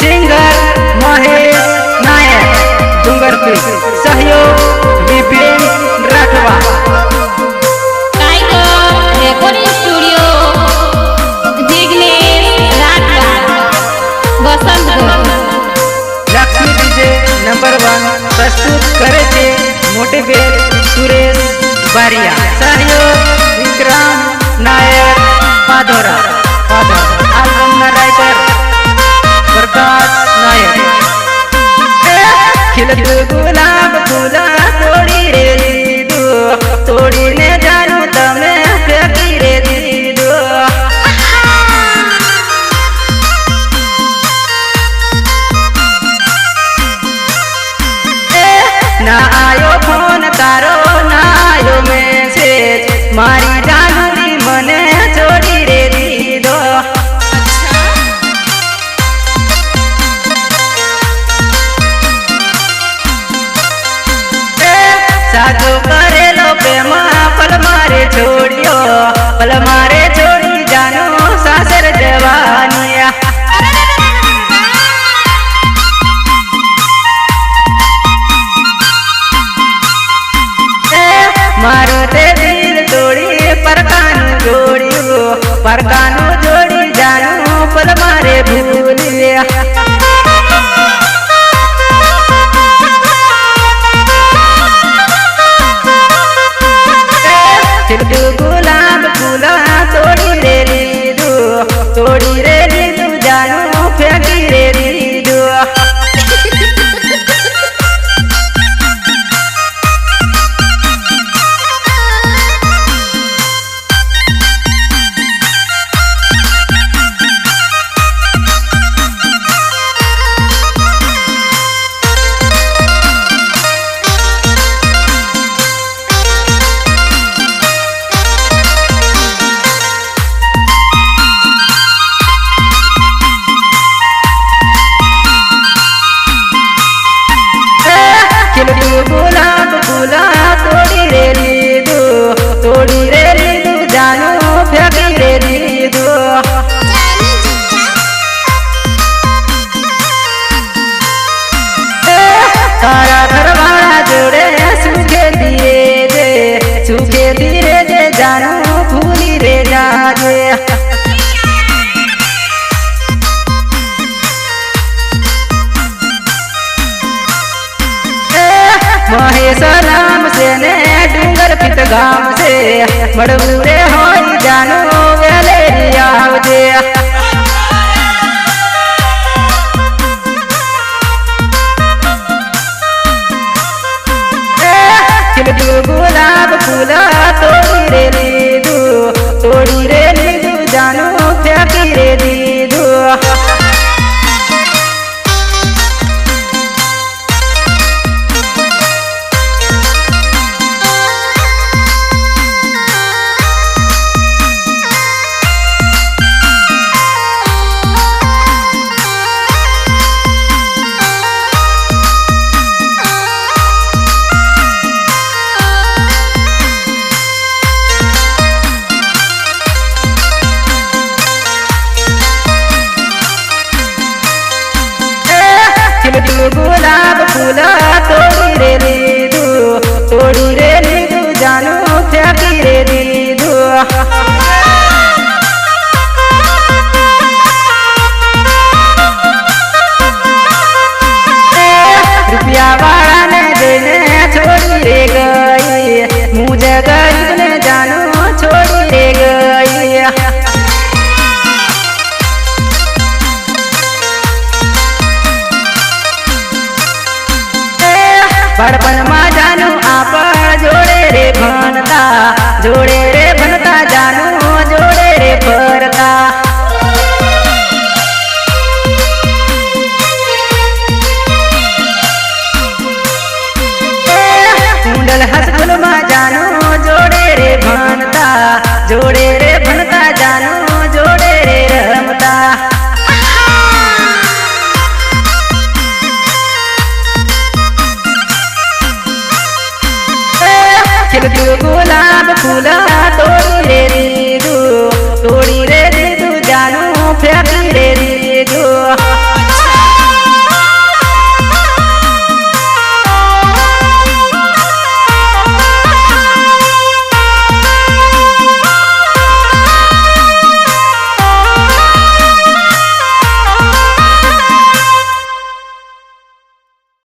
Singer Mahesh Nayak ડુંગરપી સહયોગ Vipin Rathwa Lakshmi Vijay number one પ્રસ્તુત કરે છે મોટેબેન સુરેશ બારિયા સહયોગ વિક્રમ નાયક પાધોરા પાધોરા આલ્બમના રાઇટર મારી જાનુડી મને છોડી રે દીધો. એ કરેલો પ્રેમ પલ મારે છોડ્યો. પલ મારે છોડી જાનો સાસર જવાની મારું તે પરકાનું જોડી જાણું પલ મારે ભૂલી ચીડું ગુલાબ ફૂલા તોડી નામ છે ને ડુંગર પિત ગામ છે. મળવું રે હોય જાનો વેલે આવજે. બાળપણમાં જાનું આપણ જોડે રે ભણતા જોડે રે ગુલાબ ફૂલા તોડી રે દીધું તોડી રે દીધું જાનું ફેંકી રે